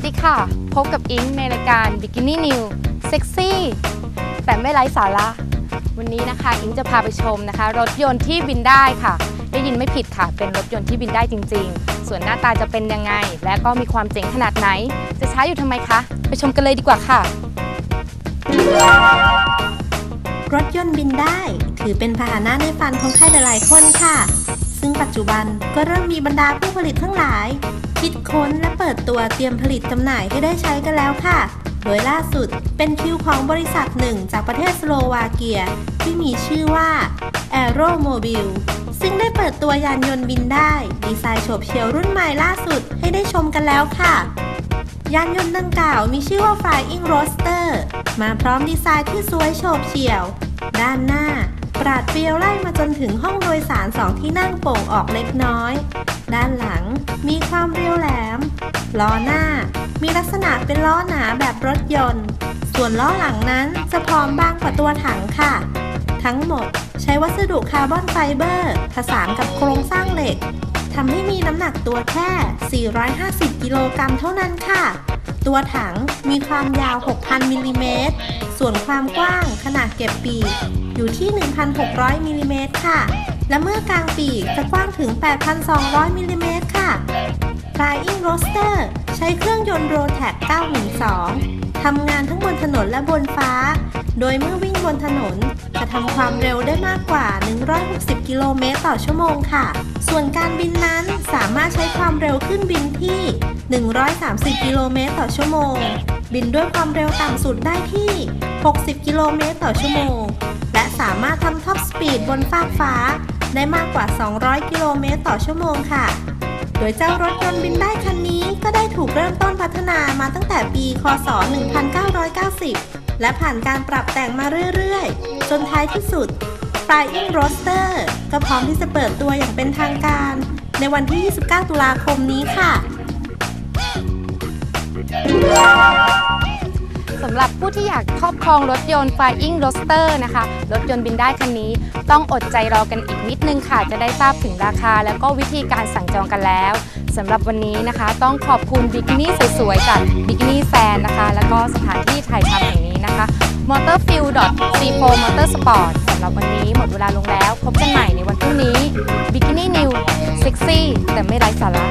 วัสดีค่ะ พบกับอิงในรายการ Bikini New Sexy แต่ไม่ไร้สาระ วันนี้นะคะอิงจะพาไปชมนะคะ รถยนต์ที่บินได้ค่ะ ได้ยินไม่ผิดค่ะ เป็นรถยนต์ที่บินได้จริง ๆ ส่วนหน้าตาจะเป็นยังไง และก็มีความเจ๋งขนาดไหน จะช้าอยู่ทำไมคะ ไปชมกันเลยดีกว่าค่ะ รถยนต์บินได้ ถือเป็นพาหนะในฝันของใครหลายๆคนค่ะ ซึ่งปัจจุบันก็เริ่มมีบรรดาผู้ผลิตทั้งหลาย คิดค้นและเปิดตัวเตรียมผลิตจำหน่ายให้ได้ใช้กันแล้วค่ะ โดยล่าสุดเป็นคิวของบริษัทหนึ่งจากประเทศสโลวาเกีย ที่มีชื่อว่า Aeromobile ซึ่งได้เปิดตัวยานยนต์บินได้ ดีไซน์โฉบเฉี่ยวรุ่นใหม่ล่าสุดให้ได้ชมกันแล้วค่ะ ยานยนต์ดังกล่าวมีชื่อว่า Flying Roaster มาพร้อมดีไซน์ที่สวยโฉบเฉี่ยว ด้านหน้า ปราดเปรียวไล่มาจนถึงห้องโดยสารสองที่นั่งโป่งออกเล็กน้อย ด้านหลังมีความเรียวแหลม ล้อหน้า มีลักษณะเป็นล้อหนาแบบรถยนต์ ส่วนล้อหลังนั้นจะพร้อมบางกว่าตัวถังค่ะ ทั้งหมดใช้วัสดุคาร์บอนไฟเบอร์ ผสานกับโครงสร้างเหล็ก ทำให้มีน้ำหนักตัวแค่ 450 กิโลกรัมเท่านั้นค่ะ ตัวถังมีความยาว 6,000 มิลลิเมตร ส่วนความกว้างขนาดเก็บปีกอยู่ที่ 1,600 มิลลิเมตรค่ะ และเมื่อกลางปีกจะกว้างถึง 8,200 มิลลิเมตรค่ะ Flying Roaster ใช้เครื่องยนต์ Rotax 912 ทำงานทั้งบนถนนและบนฟ้า โดยเมื่อวิ่งบนถนนจะทำความเร็วได้มากกว่า160 กิโลเมตรต่อชั่วโมงค่ะ ส่วนการบินนั้นสามารถใช้ความเร็วขึ้นบินที่ 130 กิโลเมตรต่อชั่วโมง บินด้วยความเร็วต่ำสุดได้ที่ 60 กิโลเมตรต่อชั่วโมง และสามารถทำท็อปสปีดบนฟากฟ้า ได้มากกว่า 200 กิโลเมตรต่อชั่วโมงค่ะ โดยเจ้ารถยนต์บินได้คันนี้ก็ได้ถูกเริ่มต้นพัฒนามาตั้งแต่ปี คศ 1990 และผ่านการปรับแต่งมาเรื่อย ๆ จนท้ายที่สุด Flying Roaster ก็พร้อมที่จะเปิดตัวอย่างเป็นทางการ ในวันที่ 29 ตุลาคมนี้ค่ะ สำหรับผู้ที่อยากครอบครองรถยนต์ Flying Roaster นะคะ รถยนต์บินได้คันนี้ ต้องอดใจรอกันอีกนิดนึงค่ะ จะได้ทราบถึงราคาแล้วก็วิธีการสั่งจองกันแล้วสำหรับวันนี้นะคะ ต้องขอบคุณบิกินี่สวยๆจากบิกินี่แซนนะคะ แล้วก็สถานที่ถ่ายทำแห่งนี้นะคะ motorfield c4 motorsport ำหรับวันนี้หมดเวลาลงแล้ว พบกันใหม่ในวันพรุ่งนี้บิกินี่นิวเซ็กซี่แต่ไม่ไร้สาระ